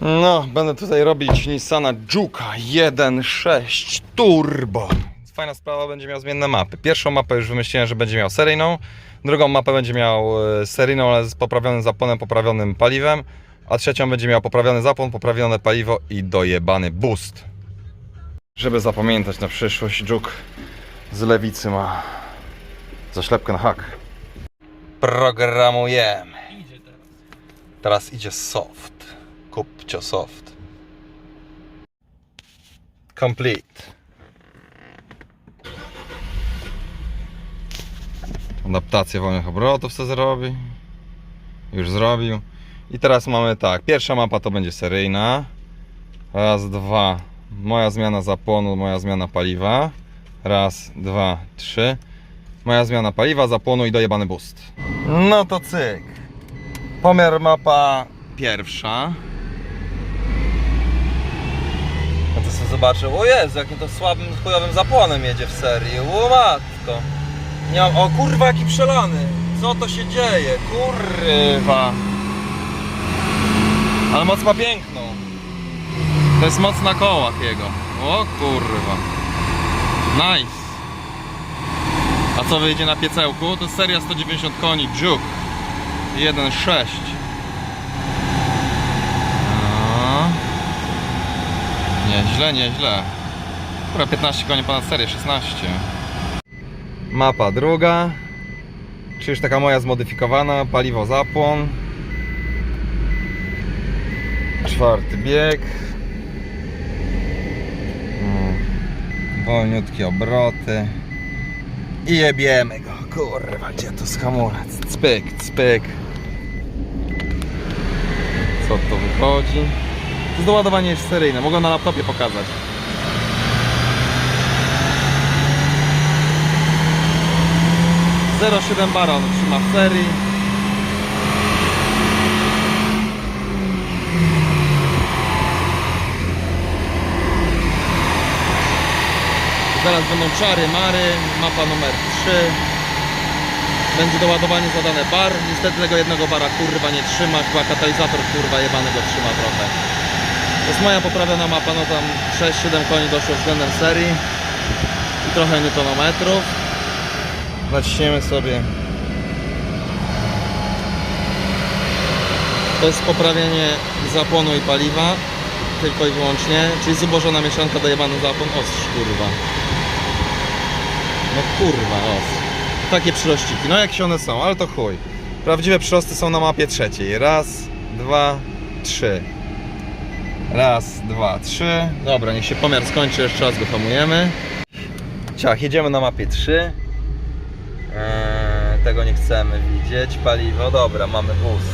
No, będę tutaj robić Nissana Juke'a 1.6 Turbo. Fajna sprawa, będzie miał zmienne mapy. Pierwszą mapę już wymyśliłem, że będzie miał seryjną. Drugą mapę będzie miał e, seryjną, ale z poprawionym zaponem, poprawionym paliwem. A trzecią będzie miał poprawiony zapłon, poprawione paliwo i dojebany boost. Żeby zapamiętać na przyszłość, Juke z lewicy ma zaślepkę na hak. Programujemy. Teraz idzie soft. Kupcio soft. Complete. Adaptację wolnych obrotów co zrobi. Już zrobił. I teraz mamy tak. Pierwsza mapa to będzie seryjna. Raz, dwa. Moja zmiana zapłonu, moja zmiana paliwa. Raz, dwa, trzy. Moja zmiana paliwa, zapłonu i dojebany boost. No to cyk. Pomiar mapa pierwsza. No to sobie zobaczę, o Jezu, jakim to słabym, chujowym zapłonem jedzie w serii. O matko. Nie mam, o kurwa, jaki przelany. Co to się dzieje? Kurwa. Ale moc ma piękną. To jest moc na kołach jego. O kurwa. Nice. A co wyjdzie na piecełku? To seria 190 koni, Juke 1.6 Nieźle, nieźle Która 15 koni ponad serię, 16 Mapa druga Czy już taka moja zmodyfikowana, paliwo zapłon Czwarty bieg Mm. Wolniutkie obroty i jebiemy go, kurwa, gdzie to z hamulec? Cpyk, cpyk. Co to wychodzi? To jest doładowanie jest seryjne, mogę na laptopie pokazać. Zero siedem baron trzyma w serii. Zaraz będą czary, mary, mapa numer 3 Będzie doładowanie zadane bar. Niestety tego jednego bara kurwa nie trzyma Chyba katalizator kurwa jebany go trzyma trochę To jest moja poprawiona mapa, no tam 6-7 koni doszło względem serii I trochę newtonometrów Naciśniemy sobie To jest poprawienie zapłonu i paliwa Tylko i wyłącznie Czyli zubożona mieszanka dojebany zapłon Ostrz kurwa no kurwa, os. Takie przyrościki. No jak się one są, ale to chuj. Prawdziwe przyrosty są na mapie trzeciej. Raz, dwa, trzy. Raz, dwa, trzy. Dobra, niech się pomiar skończy, jeszcze raz go hamujemy. Ciach, jedziemy na mapie 3. Eee, tego nie chcemy widzieć. Paliwo, dobra, mamy boost.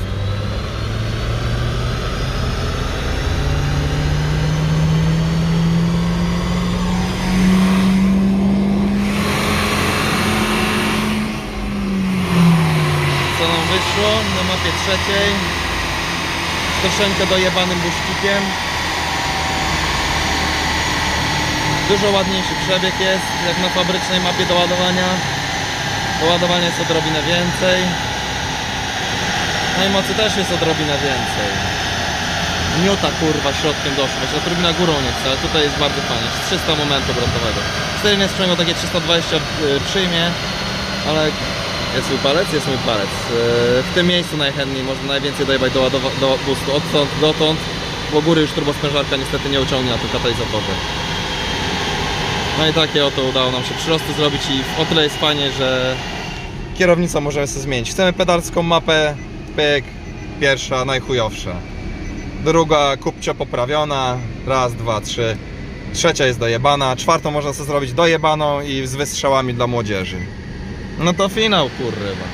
co nam wyszło na mapie trzeciej troszeczkę dojebanym buścikiem dużo ładniejszy przebieg jest jak na fabrycznej mapie do ładowania do ładowania jest odrobinę więcej no i mocy też jest odrobinę więcej miota kurwa środkiem doszła, a turbina górą nie chce, ale tutaj jest bardzo fajnie, 300 momentu obrotowego steryjny sprzęgło takie 320 y, przyjmie ale jest mój palec? Jest mój palec. Yy, W tym miejscu najchętniej można najwięcej dojebać do, ładowa- do boostu. Odtąd dotąd, bo góry już turbosprężarka niestety nie uciągnie na tym katalizatorze. No i takie oto udało nam się przyrosty zrobić i o tyle jest fajnie, że kierownicą możemy sobie zmienić. Chcemy pedalską mapę, pyk, pierwsza, najchujowsza. Druga kupcio poprawiona, raz, dwa, trzy. Trzecia jest dojebana, czwartą można sobie zrobić dojebaną i z wystrzałami dla młodzieży. No to finał, kurwa.